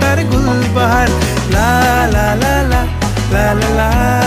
তার গুলবাহার লা লা লা লা লা লা